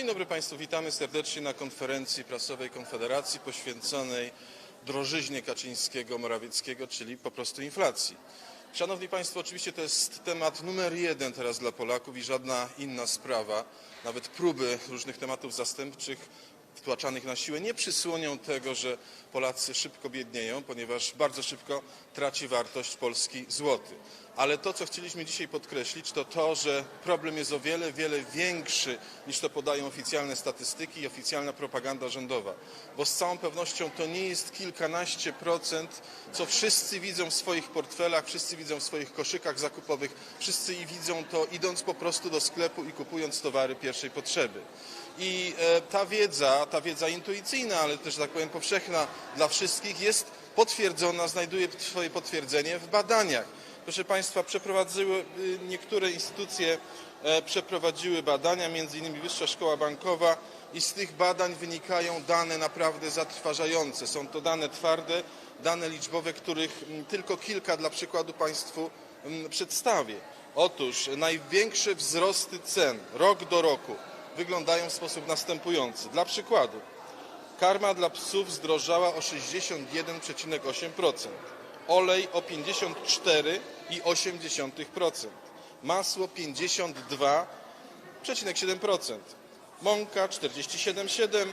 Dzień dobry Państwu, witamy serdecznie na konferencji prasowej Konfederacji poświęconej drożyźnie Kaczyńskiego-Morawieckiego, czyli po prostu inflacji. Szanowni Państwo, oczywiście to jest temat numer jeden teraz dla Polaków i żadna inna sprawa, nawet próby różnych tematów zastępczych wtłaczanych na siłę nie przysłonią tego, że Polacy szybko biednieją, ponieważ bardzo szybko traci wartość polski złoty. Ale to, co chcieliśmy dzisiaj podkreślić, to to, że problem jest o wiele, wiele większy niż to podają oficjalne statystyki i oficjalna propaganda rządowa. Bo z całą pewnością to nie jest kilkanaście procent, co wszyscy widzą w swoich portfelach, wszyscy widzą w swoich koszykach zakupowych, wszyscy widzą to idąc po prostu do sklepu i kupując towary pierwszej potrzeby. I e, ta wiedza, ta wiedza intuicyjna, ale też, tak powiem, powszechna dla wszystkich jest potwierdzona, znajduje swoje potwierdzenie w badaniach. Proszę Państwa, przeprowadziły y, niektóre instytucje e, przeprowadziły badania, innymi Wyższa Szkoła Bankowa i z tych badań wynikają dane naprawdę zatrważające. Są to dane twarde, dane liczbowe, których tylko kilka dla przykładu Państwu przedstawię. Otóż największe wzrosty cen rok do roku wyglądają w sposób następujący. Dla przykładu, karma dla psów zdrożała o 61,8%, olej o 54,8%, masło 52,7%, mąka 47,7%,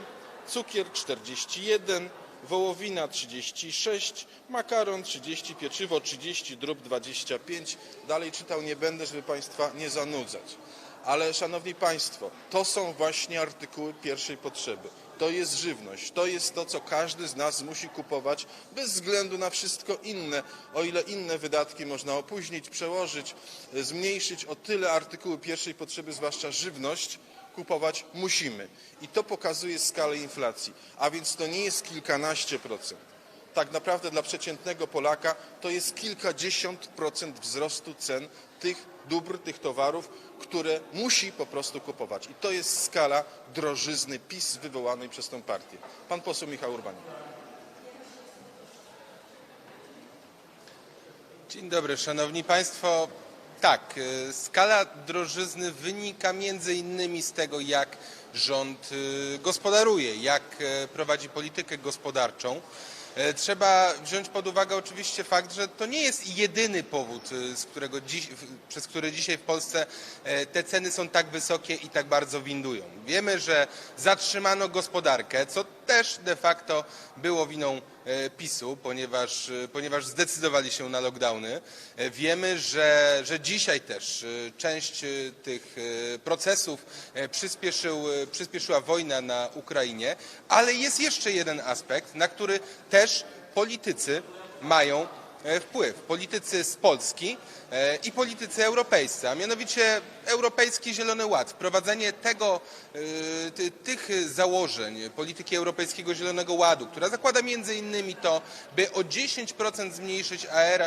cukier 41%, wołowina 36, makaron 30, pieczywo 30, drób 25. Dalej czytał nie będę, żeby Państwa nie zanudzać. Ale szanowni Państwo, to są właśnie artykuły pierwszej potrzeby. To jest żywność, to jest to, co każdy z nas musi kupować bez względu na wszystko inne. O ile inne wydatki można opóźnić, przełożyć, e, zmniejszyć, o tyle artykuły pierwszej potrzeby, zwłaszcza żywność, kupować musimy. I to pokazuje skalę inflacji. A więc to nie jest kilkanaście procent. Tak naprawdę dla przeciętnego Polaka to jest kilkadziesiąt procent wzrostu cen tych dóbr, tych towarów, które musi po prostu kupować. I to jest skala drożyzny PiS wywołanej przez tę partię. Pan poseł Michał Urbanik. Dzień dobry, szanowni państwo. Tak, y, skala drożyzny wynika między innymi z tego, jak rząd y, gospodaruje, jak e, prowadzi politykę gospodarczą. E, Trzeba wziąć pod uwagę oczywiście fakt, że to nie jest jedyny powód, którego dziś, przez który dzisiaj w Polsce e, te ceny są tak wysokie i tak bardzo windują. Wiemy, że zatrzymano gospodarkę, co też de facto było winą e, PiSu, ponieważ, e, ponieważ zdecydowali się na lockdowny. E, Wiemy, że, że dzisiaj też e, część e, tych e, procesów e, przyspieszył, e, przyspieszyła wojna na Ukrainie, ale jest jeszcze jeden aspekt, na który też politycy mają e, wpływ. Politycy z Polski e, i politycy europejscy, a mianowicie Europejski Zielony Ład. Wprowadzenie tego, e, ty, tych założeń polityki Europejskiego Zielonego Ładu, która zakłada między innymi to, by o 10% zmniejszyć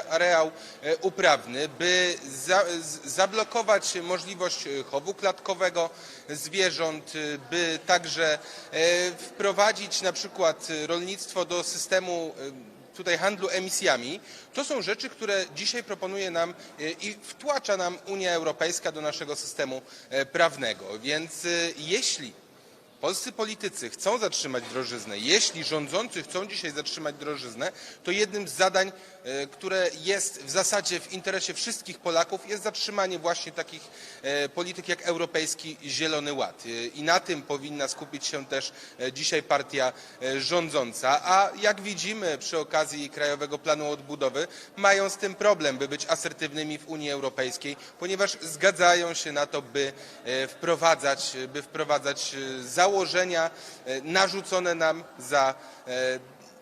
areał e, uprawny, by za, zablokować możliwość e, chowu klatkowego zwierząt, e, by także e, wprowadzić na przykład e, rolnictwo do systemu e, tutaj handlu emisjami, to są rzeczy, które dzisiaj proponuje nam e, i wtłacza nam Unia Europejska do naszego systemu e, prawnego. Więc e, jeśli polscy politycy chcą zatrzymać drożyznę, jeśli rządzący chcą dzisiaj zatrzymać drożyznę, to jednym z zadań, e, które jest w zasadzie w interesie wszystkich Polaków, jest zatrzymanie właśnie takich e, polityk jak Europejski Zielony Ład. E, I na tym powinna skupić się też dzisiaj partia rządząca. A jak widzimy przy okazji Krajowego Planu Odbudowy, mają z tym problem, by być asertywnymi w Unii Europejskiej, ponieważ zgadzają się na to, by wprowadzać, by wprowadzać e, założenia e, narzucone nam za e,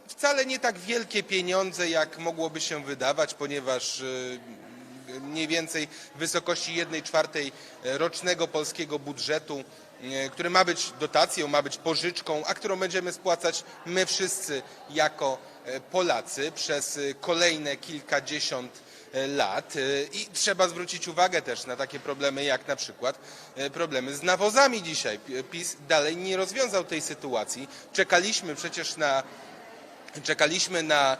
wcale nie tak wielkie pieniądze, jak mogłoby się wydawać, ponieważ e, mniej więcej w wysokości 1 czwartej rocznego polskiego budżetu, który ma być dotacją, ma być pożyczką, a którą będziemy spłacać my wszyscy jako Polacy przez e, kolejne kilkadziesiąt e, lat E, i trzeba zwrócić uwagę też na takie problemy jak na przykład e, problemy z nawozami dzisiaj. PiS dalej nie rozwiązał tej sytuacji. Czekaliśmy przecież na Czekaliśmy na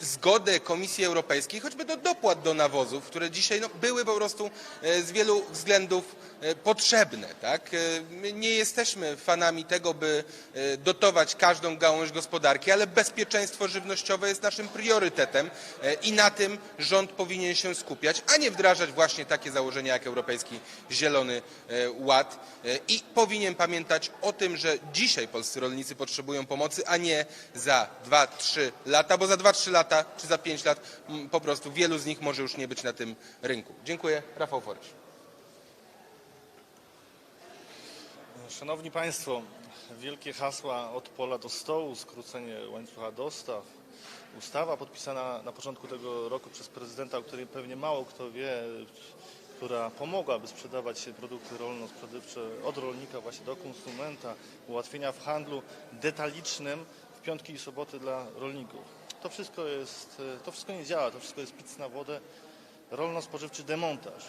zgodę Komisji Europejskiej, choćby do dopłat do nawozów, które dzisiaj no, były po prostu e, z wielu względów e, potrzebne. Tak? My nie jesteśmy fanami tego, by dotować każdą gałąź gospodarki, ale bezpieczeństwo żywnościowe jest naszym priorytetem i na tym rząd powinien się skupiać, a nie wdrażać właśnie takie założenia jak Europejski Zielony Ład i powinien pamiętać o tym, że dzisiaj polscy rolnicy potrzebują pomocy, a nie za 2-3 lata, bo za 2-3 lata czy za 5 lat mm, po prostu wielu z nich może już nie być na tym rynku. Dziękuję. Rafał Forysz. Szanowni Państwo, wielkie hasła od pola do stołu, skrócenie łańcucha dostaw, ustawa podpisana na początku tego roku przez prezydenta, o której pewnie mało kto wie, która pomogłaby sprzedawać produkty rolno-spożywcze od rolnika właśnie do konsumenta, ułatwienia w handlu detalicznym w piątki i soboty dla rolników. To wszystko jest, to wszystko nie działa, to wszystko jest pic na wodę, rolno-spożywczy demontaż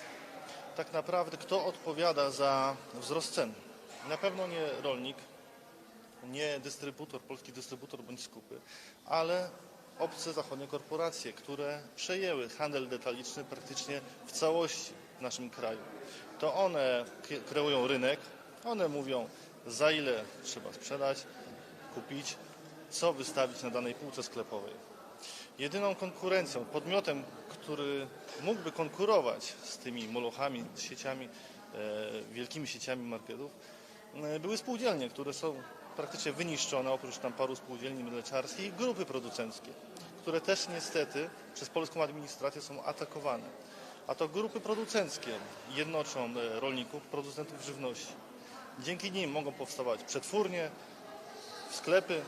tak naprawdę kto odpowiada za wzrost cen? Na pewno nie rolnik, nie dystrybutor, polski dystrybutor bądź skupy, ale obce zachodnie korporacje, które przejęły handel detaliczny praktycznie w całości w naszym kraju. To one kreują rynek, one mówią za ile trzeba sprzedać, kupić, co wystawić na danej półce sklepowej. Jedyną konkurencją, podmiotem, który mógłby konkurować z tymi molochami, z sieciami, e, wielkimi sieciami marketów, e, były spółdzielnie, które są praktycznie wyniszczone, oprócz tam paru spółdzielni mleczarskich, grupy producenckie, które też niestety przez polską administrację są atakowane. A to grupy producenckie jednoczą e, rolników, producentów żywności. Dzięki nim mogą powstawać przetwórnie, sklepy,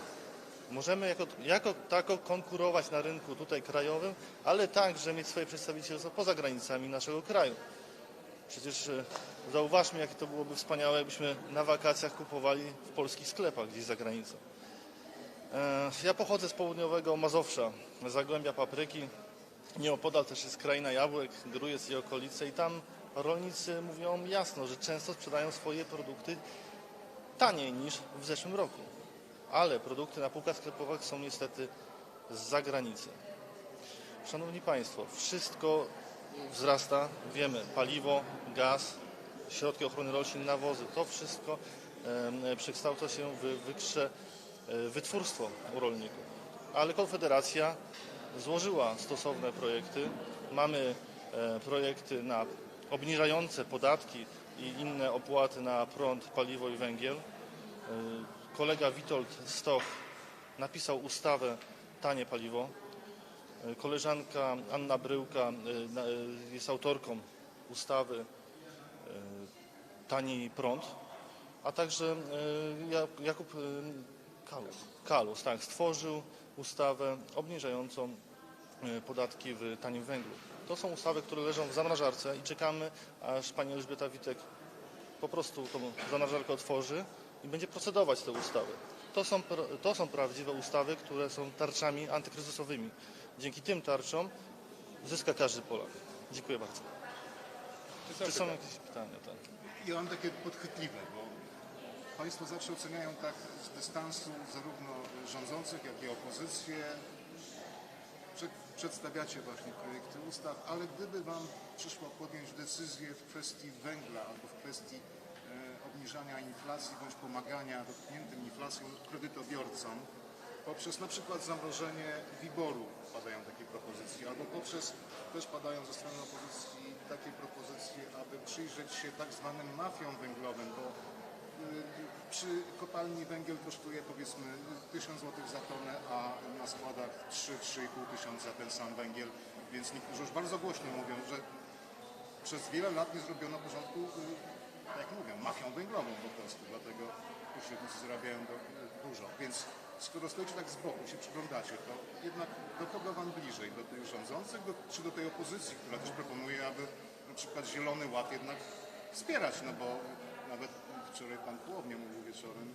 Możemy jako, jako tako konkurować na rynku tutaj krajowym, ale także mieć swoje przedstawicielstwo poza granicami naszego kraju. Przecież e, zauważmy, jakie to byłoby wspaniałe, jakbyśmy na wakacjach kupowali w polskich sklepach gdzieś za granicą. E, Ja pochodzę z południowego Mazowsza, Zagłębia Papryki. Nieopodal też jest kraina jabłek, Grujec i okolice i tam rolnicy mówią jasno, że często sprzedają swoje produkty taniej niż w zeszłym roku ale produkty na półkach sklepowych są niestety z zagranicy. Szanowni Państwo, wszystko wzrasta, wiemy, paliwo, gaz, środki ochrony roślin, nawozy, to wszystko przekształca się w wyższe e, wytwórstwo u rolników. Ale Konfederacja złożyła stosowne projekty. Mamy e, projekty na obniżające podatki i inne opłaty na prąd, paliwo i węgiel. Kolega Witold Stoch napisał ustawę Tanie Paliwo. E, Koleżanka Anna Bryłka e, e, jest autorką ustawy Tani Prąd, a także Ja- Jakub Kalus, Kalus tak, stworzył ustawę obniżającą podatki w tanim węglu. To są ustawy, które leżą w zamrażarce i czekamy, aż pani Elżbieta Witek po prostu tą zamrażarkę otworzy i będzie procedować te ustawy. To są, to są prawdziwe ustawy, które są tarczami antykryzysowymi. Dzięki tym tarczom zyska każdy Polak. Dziękuję bardzo. Czy są jakieś pytania? Tak. Ja mam takie podchwytliwe, bo Państwo zawsze oceniają tak z dystansu zarówno rządzących, jak i opozycję. Prze- Przedstawiacie właśnie projekty ustaw, ale gdyby Wam przyszło podjąć decyzję w kwestii węgla albo w kwestii obniżania inflacji bądź pomagania dotkniętym inflacją kredytobiorcom poprzez na przykład zamrożenie WIBOR-u padają takie propozycje, albo poprzez też padają ze strony opozycji takie propozycje, aby przyjrzeć się tak zwanym mafiom węglowym, bo y, przy kopalni węgiel kosztuje powiedzmy 1000 zł za tonę, a na składach 3-3,5 tysiąca ten sam węgiel, więc niektórzy już bardzo głośno mówią, że przez wiele lat nie zrobiono porządku, y, jak mówię, mafią węglową po prostu, dlatego pośrednicy zarabiają do, dużo. Więc skoro stoicie tak z boku, się przyglądacie, to jednak do kogo Wam bliżej? Do tych rządzących, do, czy do tej opozycji, która też proponuje, aby na przykład Zielony Ład jednak wspierać, no bo nawet wczoraj Pan Kłownie mówił wieczorem,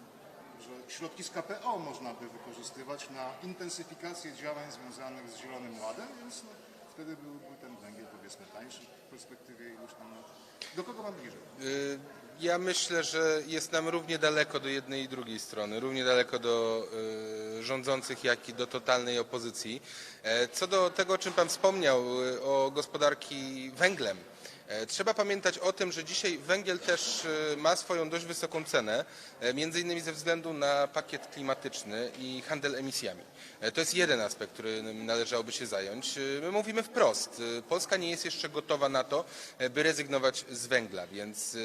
że środki z KPO można by wykorzystywać na intensyfikację działań związanych z Zielonym Ładem, więc no, wtedy byłby ten węgiel powiedzmy tańszy w perspektywie iluś tam. Do kogo wam bliżej? Y, Ja myślę, że jest nam równie daleko do jednej i drugiej strony, równie daleko do y, rządzących, jak i do totalnej opozycji. E, Co do tego, o czym Pan wspomniał, y, o gospodarki węglem. E, Trzeba pamiętać o tym, że dzisiaj węgiel też y, ma swoją dość wysoką cenę, e, między innymi ze względu na pakiet klimatyczny i handel emisjami. E, To jest jeden aspekt, którym należałoby się zająć. My mówimy wprost, Polska nie jest jeszcze gotowa na to, e, by rezygnować z węgla, więc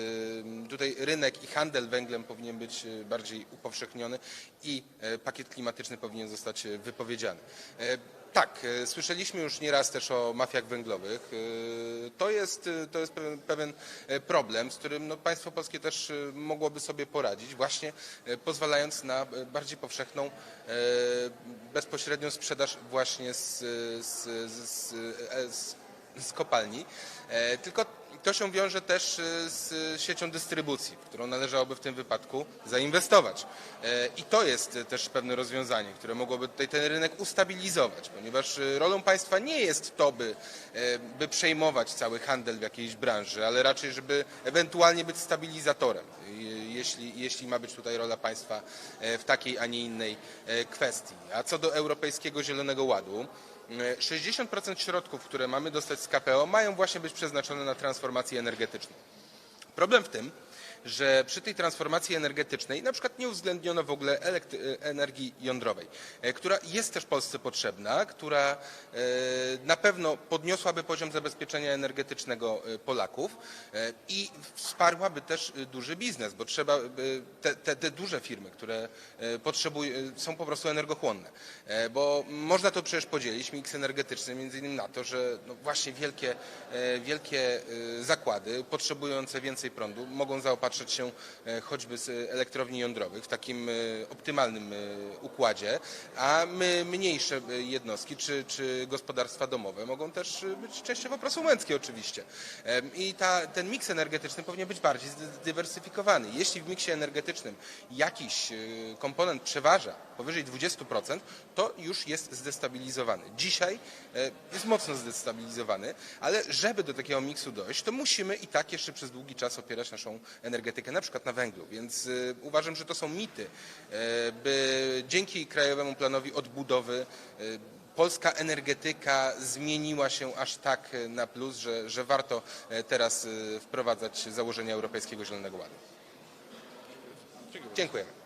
tutaj rynek i handel węglem powinien być bardziej upowszechniony i e, pakiet klimatyczny powinien zostać e, wypowiedziany. Tak, e, słyszeliśmy już nieraz też o mafiach węglowych. E, To jest, e, to jest pewien- pewien problem, z którym no, państwo polskie też mogłoby sobie poradzić, właśnie pozwalając na bardziej powszechną, bezpośrednią sprzedaż właśnie z, z, z, z, z, kopalni. E, Tylko to się wiąże też e, z siecią dystrybucji, w którą należałoby w tym wypadku zainwestować. E, I to jest też pewne rozwiązanie, które mogłoby tutaj ten rynek ustabilizować, ponieważ rolą państwa nie jest to, by, by przejmować cały handel w jakiejś branży, ale raczej, żeby ewentualnie być stabilizatorem, jeśli, jeśli ma być tutaj rola państwa w takiej, a nie innej kwestii. A co do Europejskiego Zielonego Ładu, 60% środków, które mamy dostać z KPO, mają właśnie być przeznaczone na transformację energetyczną. Problem w tym, że przy tej transformacji energetycznej na przykład nie uwzględniono w ogóle elektry- energii jądrowej, e, która jest też Polsce potrzebna, która e, na pewno podniosłaby poziom zabezpieczenia energetycznego e, Polaków e, i wsparłaby też e, duży biznes, bo trzeba te, te, te duże firmy, które e, potrzebują, są po prostu energochłonne, E, bo można to przecież podzielić, miks energetyczny między innymi na to, że no właśnie wielkie, e, wielkie e, zakłady potrzebujące więcej prądu mogą zaopatrzyć się e, choćby z elektrowni jądrowych w takim e, optymalnym e, układzie, a my mniejsze jednostki czy, czy gospodarstwa domowe mogą też być częściowo prosumenckie oczywiście. I ta, ten miks energetyczny powinien być bardziej zdywersyfikowany. Jeśli w miksie energetycznym jakiś komponent przeważa powyżej 20%, to już jest zdestabilizowany. Dzisiaj e, jest mocno zdestabilizowany, ale żeby do takiego miksu dojść, to musimy i tak jeszcze przez długi czas opierać naszą energetykę, na przykład na węglu. Więc e, uważam, że to są mity, e, by dzięki Krajowemu Planowi Odbudowy polska energetyka zmieniła się aż tak na plus, że, że warto teraz wprowadzać założenia Europejskiego Zielonego Ładu. Dziękujemy.